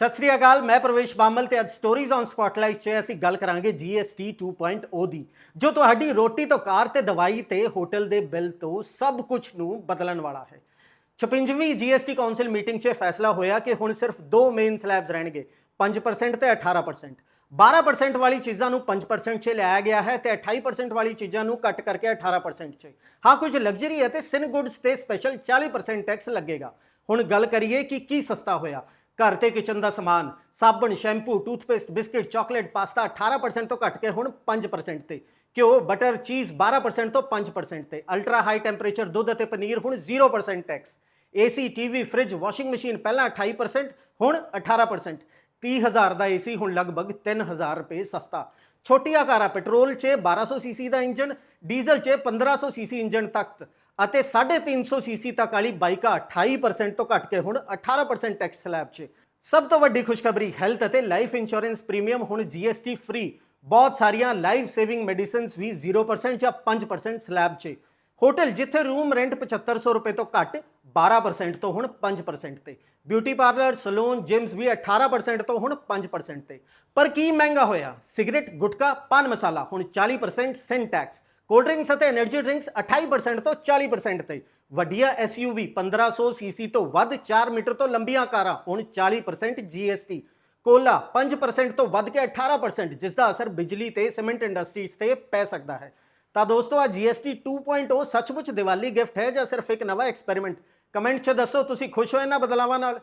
ਸਤਿ ਸ੍ਰੀ ਅਕਾਲ, ਮੈਂ ਪ੍ਰਵੇਸ਼ ਬਾਮਲ ਤੇ ਅੱਜ ਸਟੋਰੀਜ਼ ਔਨ ਸਪੌਟਲਾਈਟ 'ਚ ਅਸੀਂ ਗੱਲ ਕਰਾਂਗੇ GST 2.0 ਦੀ, ਜੋ ਤੁਹਾਡੀ ਰੋਟੀ ਤੋਂ ਕਾਰ ਤੇ ਦਵਾਈ ਤੇ ਹੋਟਲ ਦੇ ਬਿੱਲ ਤੋਂ ਸਭ ਕੁਝ ਨੂੰ ਬਦਲਣ ਵਾਲਾ ਹੈ। 56ਵੀਂ GST ਕਾਉਂਸਲ ਮੀਟਿੰਗ 'ਚ ਇਹ ਫੈਸਲਾ ਹੋਇਆ ਕਿ ਹੁਣ ਸਿਰਫ ਦੋ ਮੇਨ ਸਲੈਬਸ ਰਹਿਣਗੇ 5% ਤੇ 18% 12% ਵਾਲੀ ਚੀਜ਼ਾਂ ਨੂੰ 5% 'ਚ ਲਿਆਇਆ ਗਿਆ ਹੈ ਤੇ 28% ਵਾਲੀ ਚੀਜ਼ਾਂ ਨੂੰ ਕੱਟ ਕਰਕੇ 18% 'ਚ। ਹਾਂ, ਕੁਝ ਲਗਜ਼ਰੀ ਅਤੇ ਸਿਨ ਗੁੱਡਸ ਤੇ ਸਪੈਸ਼ਲ 40% ਟੈਕਸ ਲੱਗੇਗਾ। ਹੁਣ ਗੱਲ ਕਰੀਏ ਕਿ ਕੀ ਸਸਤਾ ਹੋਇਆ। ਘਰ ਤੇ ਕਿਚਨ ਦਾ ਸਮਾਨ, ਸਾਬਣ, shampoo, toothpaste, biscuit, chocolate, pasta 18% ਤੋਂ ਘਟ ਕੇ ਹੁਣ 5% ਤੇ। ਘਿਓ, ਬਟਰ, ਚੀਜ਼ 12% ਤੋਂ 5% ਤੇ। ਅਲਟਰਾ ਹਾਈ ਟੈਂਪਰੇਚਰ ਦੁੱਧ ਅਤੇ ਪਨੀਰ ਹੁਣ 0% tax AC TV fridge washing machine ਪਹਿਲਾਂ 28% ਹੁਣ 18% 30000 ਦਾ ਏਸੀ ਹੁਣ ਲਗਭਗ 3000 ਰੁਪਏ ਸਸਤਾ। ਛੋਟੀਆਂ ਕਾਰਾਂ ਪੈਟਰੋਲ 'ਚ 1200 ਸੀਸੀ ਦਾ ਇੰਜਨ ਡੀਜ਼ਲ 'ਚ 1500 ਸੀਸੀ ਇੰਜਨ ਤੱਕ। ਅਤੇ 350 ਸੀਸੀ ਤੱਕ ਵਾਲੀ ਬਾਈਕਾਂ 28% ਤੋਂ ਘਟ ਕੇ ਹੁਣ 18% ਟੈਕਸ ਸਲੈਬ 'ਚ। ਸਭ ਤੋਂ ਵੱਡੀ ਖੁਸ਼ਖਬਰੀ ਹੈਲਥ ਅਤੇ ਲਾਈਫ ਇੰਸ਼ੋਰੈਂਸ ਪ੍ਰੀਮੀਅਮ ਹੁਣ GST ਫ੍ਰੀ ਬਹੁਤ ਸਾਰੀਆਂ ਲਾਈਫ ਸੇਵਿੰਗ ਮੈਡੀਸਿਨਸ ਵੀ 0% ਜਾਂ 5% ਸਲੈਬ 'ਚ। ਹੋਟਲ ਜਿੱਥੇ ਰੂਮ ਰੈਂਟ 7500 ਰੁਪਏ ਤੋਂ ਘੱਟ 12% ਤੋਂ ਹੁਣ 5% ਤੇ। ਬਿਊਟੀ ਪਾਰਲਰ ਸਲੂਨ ਜਿਮਸ ਵੀ 18% ਤੋਂ ਹੁਣ 5% ਤੇ। ਪਰ ਕੀ ਮਹਿੰਗਾ ਹੋਇਆ? ਸਿਗਰਟ ਗੁਟਕਾ, ਪਾਨ ਮਸਾਲਾ, ਹੁਣ 40% ਸੈਨ ਟੈਕਸ ਕੋਲਡ ਡਰਿੰਕਸ ਅਤੇ એનર્ਜੀ ਡਰਿੰਕਸ 28% ਤੋਂ 40% ਤੇ। ਵੱਡੀਆਂ ਐਸਯੂਵੀ 1500 ਸੀਸੀ ਤੋਂ ਵੱਧ 4 ਮੀਟਰ ਤੋਂ ਲੰਬੀਆਂ ਕਾਰਾਂ, ਹੁਣ 40% ਜੀਐਸਟੀ ਕੋਲਾ 5% ਤੋਂ ਵੱਧ ਕੇ 18% ਜਿਸ ਦਾ ਅਸਰ ਬਿਜਲੀ ਤੇ ਸਿਮੈਂਟ ਇੰਡਸਟਰੀਜ਼ ਤੇ ਪੈ ਸਕਦਾ ਹੈ। ਤਾਂ ਦੋਸਤੋ ਆ ਜੀਐਸਟੀ 2.0 ਸੱਚਮੁੱਚ ਦੀਵਾਲੀ ਗਿਫਟ ਹੈ ਜਾਂ ਸਿਰਫ ਇੱਕ ਨਵਾਂ ਐਕਸਪੈਰੀਮੈਂਟ ਕਮੈਂਟ 'ਚ ਦੱਸੋ, ਤੁਸੀਂ ਖੁਸ਼ ਹੋ ਇਹਨਾਂ ਬਦਲਾਵਾਂ ਨਾਲ?